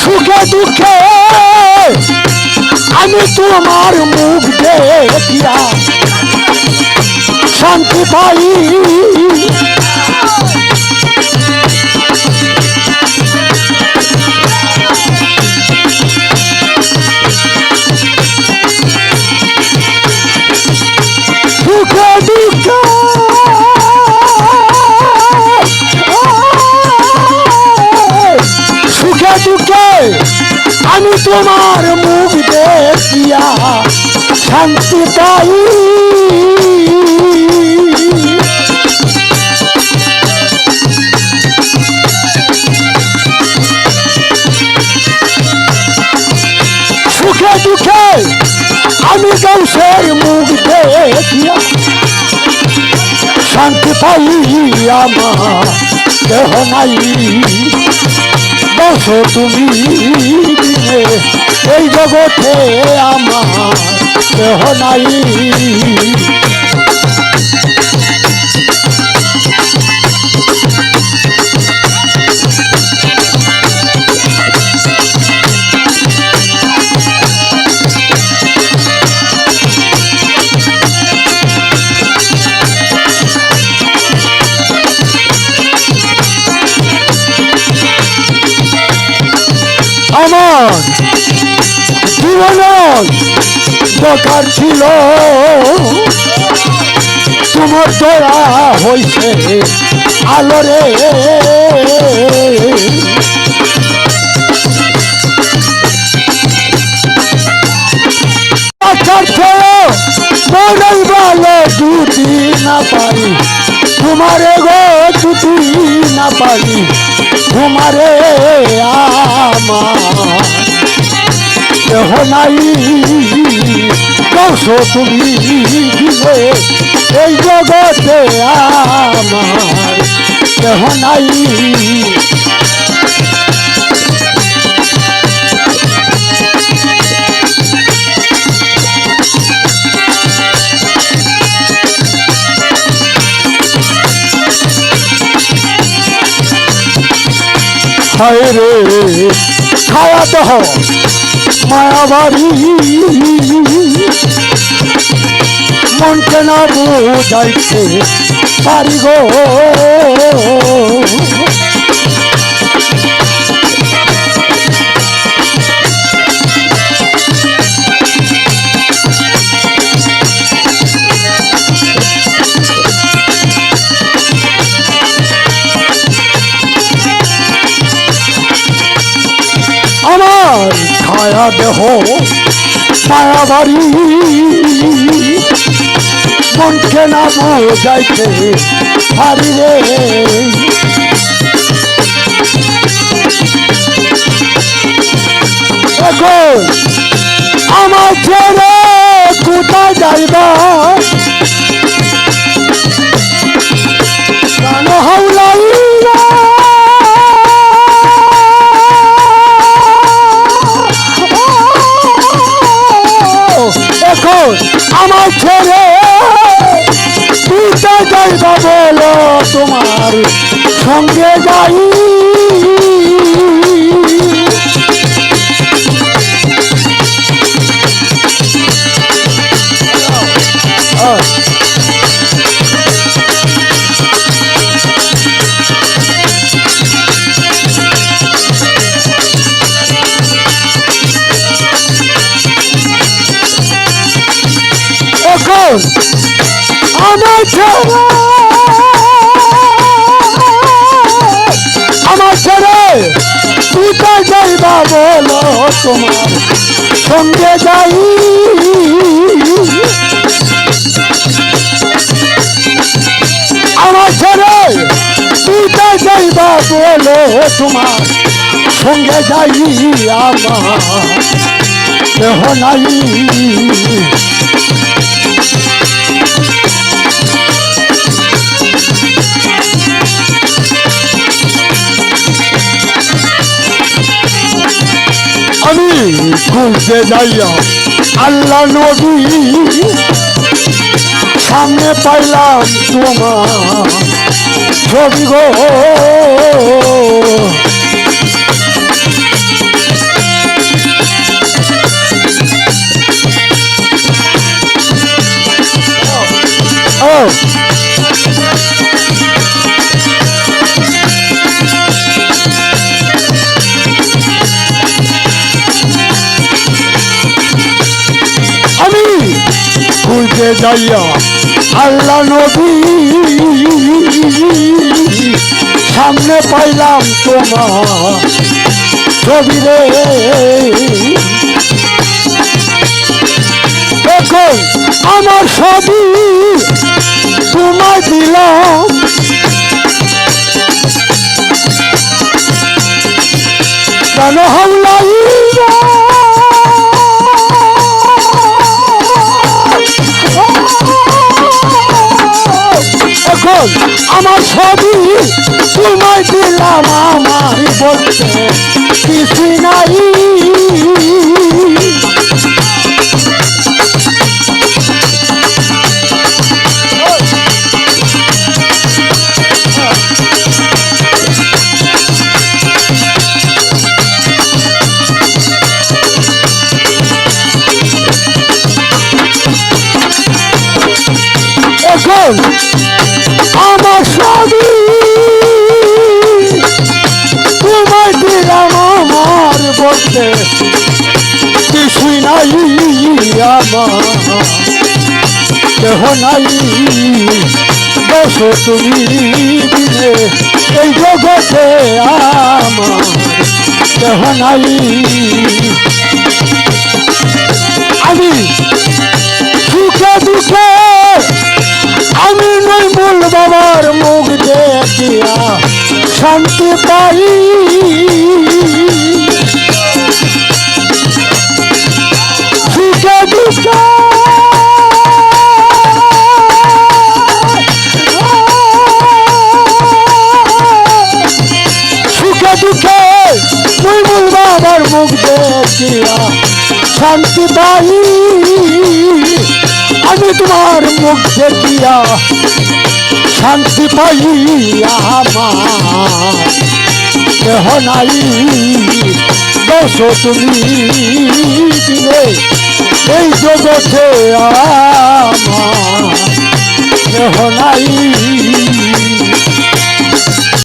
সুখে দুঃখে আমি তোমার মুখ দেখিয়া শান্তি পাই। আমি তোমার মুখ দেখিয়া শান্তি পাই। সুখে দুঃখে আমি গৌসের মুখ দেখিয়া শান্তি পাই আমার দেহ নাই। বসো তুমি এই জগতে আমার দেহ নাই। জীবন দরকার ছিল। তোমার দয়া হইছে আলোরে ভালো দুটি না গো দুটি না তোমারে আমার দেহ নাই। কৌশো তুমি দিলে এই জগতে আমার দেহ নাই। হায় রে খায়া দহ মায়াবাড়ি মনকে না বুঝাইতে পারি গো। ছায়া দেহ মায়া বাড়ি। মনকে না বোঝাইতে পারি রে। আমার ছেলে কোথায় যাইবা? তোমার সঙ্গে যাই। এখন আমার ছেড়ে বলো তোমার সঙ্গে যাই। আমার ছেড়ে তুইতে যাইবা বলো তোমার সঙ্গে যাই আমার। দেহ নাই। খুঁজতে যাইয়া আল্লাহ নবী সামনে পাইলাম তোমার ছবি গো। খুঁজে যাইয়া আল্লাহ নবী সামনে পাইলাম তোমার রে। আমার ছবি তোমায় দিলাম। কেন হামলাই আমার ছবি বলতে, কিছুই নাই কেহ নাই, বসো তুমি দিলে এই জগতে আমার। কেহ নাই। আমি সুখে দুঃখে, আমি নই মূল বাবার মুখ দেখিয়া শান্তি পাই। সুখে, দুঃখে তুই মূল বাবার মুখ দেখিয়া শান্তি পাই আমি তোমার মুখ দেখিয়া শান্তি পাই আমার দেহ নাই। দোষ তুমি দিলে। এই জগতে আমার নাই।